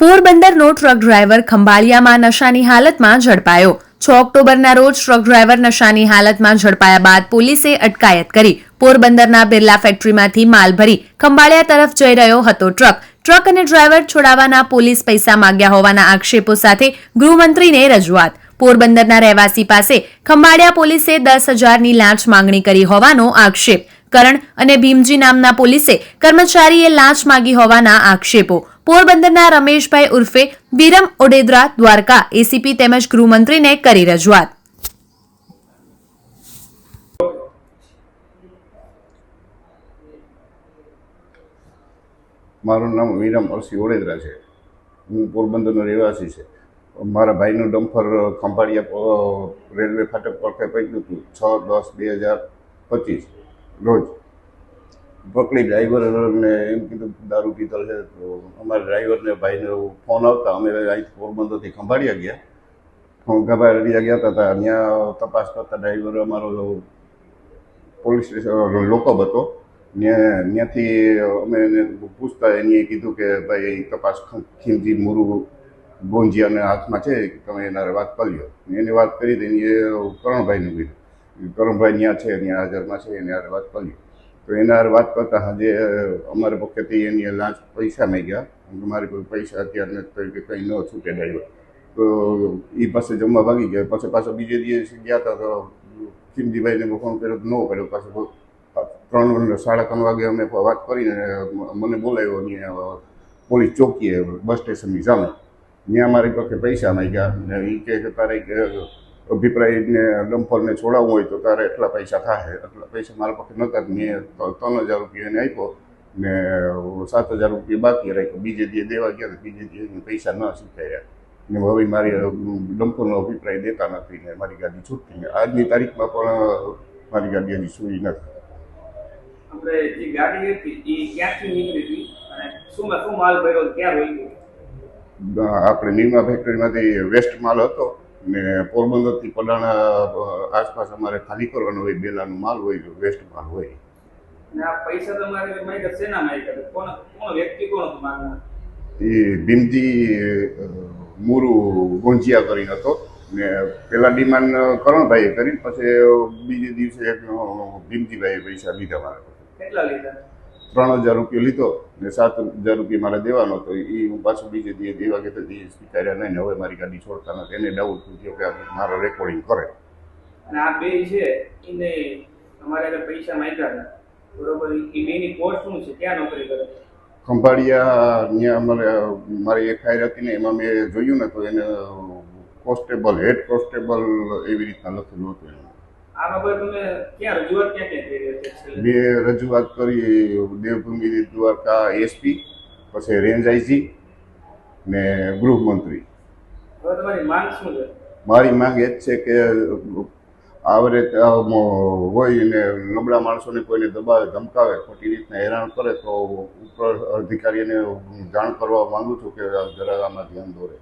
પોરબંદરનો truck driver ખંભાળિયામાં નશાની હાલતમાં ઝડપાયો. છ ઓક્ટોબરના રોજ ટ્રક ડ્રાઈવર નશાની હાલતમાં ઝડપાયા બાદ પોલીસે અટકાયત કરી. પોરબંદરના બિરલા ફેક્ટરીમાંથી માલ ભરી ખંભાળિયા તરફ જઈ રહ્યો હતો ટ્રક ટ્રક અને ડ્રાઈવર છોડાવવાના પોલીસ પૈસા માંગ્યા હોવાના આક્ષેપો સાથે ગૃહમંત્રીને રજૂઆત. પોરબંદરના રહેવાસી પાસે ખંભાળિયા પોલીસે દસ હજારની લાંચ માંગણી કરી હોવાનો આક્ષેપ. કરણ અને ભીમજી નામના પોલીસે કર્મચારીએ લાંચ માગી હોવાના આક્ષેપો. પોરબંદરના રમેશભાઈ ઉર્ફે વિરમ ઓડેદરા દ્વારકા એસીપી તેમજ ગૃહમંત્રીને કરી રજૂઆત. મારું નામ વિરમ અરસી ઓડેદરા છે. હું પોરબંદરનો રહેવાસી છે. મારા ભાઈનું ડમ્ફર ખંભાળિયા રેલવે ફાટક પર પહોંચ્યું હતું છ દસ બે હજાર પચીસ રોજ. પકડી ડ્રાઈવરને એમ કીધું દારૂ પીતલ છે તો અમારા ડ્રાઈવરને ભાઈને ફોન આવતા. અમે અહીંથી પોરબંદરથી ખંભાળિયા ગયા. ખંભાળિયા ગયા હતા, ત્યાં તપાસ કરતા ડ્રાઈવર અમારો પોલીસ સ્ટેશન લોકઅપ હતો. ત્યાં ત્યાંથી અમે એને પૂછતા એને કીધું કે ભાઈ તપાસ ખીમજી મુરુ ગોંજિયાના હાથમાં છે તમે એના વાત કરી લો એની વાત કરી તો એ કરણભાઈનું કીધું. કરણભાઈ ત્યાં છે ત્યાં હાજરમાં છે, એની વાત કરી તો એના હારે વાત કરતા આજે અમારા પક્ષેથી એની લાંચ પૈસા માંગ્યા. મારી કોઈ પૈસા અત્યારે નથી કંઈ ન છૂટે ડ્રાઈવર તો એ પાસે જમવા ભાગી ગયા. પછી પાછો બીજે દિવસે ગયા હતા તો ચિમજીભાઈને ફોન કર્યો ન કર્યો. પાછો ત્રણ સાડા ત્રણ વાગે અમે વાત કરીને મને બોલાવ્યો અહીંયા પોલીસ ચોકીએ, બસ સ્ટેશનની સામે. ત્યાં મારી પાસે પૈસા માંગ્યા. ને એ કહે કે તારે અભિપ્રાયને ડમ્પરને છોડાવવું હોય તો તારે એટલા પૈસા થાય એટલા પૈસા મારા પાસે નહોતા મેં ત્રણ હજાર રૂપિયા એને આપ્યો ને સાત હજાર રૂપિયા બાકી રાખ્યો. બીજે દી દેવા ગયા ને બીજે દી પૈસા ન શીખાયા. ને હવે મારી ડમ્પરનો અભિપ્રાય દેતા નથી ને મારી ગાડી છૂટતી ને. આજની તારીખમાં પણ મારી ગાડી હજી સુઈ નથી. જે આપણે નિરમા ફેક્ટરીમાંથી વેસ્ટ માલ હતો. ને પોરબંદરથી પલાણા આસપાસ અમારે ખાલી કરવાનો હોય બેલાનો માલ હોય વેસ્ટ માલ હોય. એ ભીમજી મુરુ ગોંજિયા કરીને હતો. ને પેલા ડિમાન્ડ કરણભાઈએ કરી પછી બીજે દિવસે ભીમજીભાઈએ પૈસા લીધા મારા કેટલા લીધા? ત્રણ હજાર રૂપિયો લીધો ને સાત હજાર રૂપિયા મારે દેવાનો હતો. એ હું પાછું બીજે દી દેવા ગયા તો એ સ્વીકાર્યા નહીં હવે મારી ગાડી છોડતા નથી. એને ડાઉટ થયો કે મારો રેકોર્ડિંગ કરે. અને આ બે છે એને અમારે પૈસા માંગ્યા હતા. બરોબર એ બેની કોર્સ શું છે? ક્યાં નોકરી કરે ખંભાળિયા ત્યાં અમારે મારી એફઆઈઆર હતી ને એમાં મેં જોયું ને તો એને કોન્સ્ટેબલ હેડ કોન્સ્ટેબલ એવી રીતના લખેલું હતું રજૂઆત કરી? મેં રજૂઆત કરી દેવભૂમિ દ્વારકા એસપી પછી રેન્જ આઈજી ને ગૃહમંત્રી મારી માંગ એ જ છે કે આવરે હોય ને નબળા માણસોને કોઈને દબાવે ધમકાવે ખોટી રીતના હેરાન કરે તો ઉપર અધિકારીને જાણ કરવા માંગુ છું કે જરા આમાં ધ્યાન દોરે.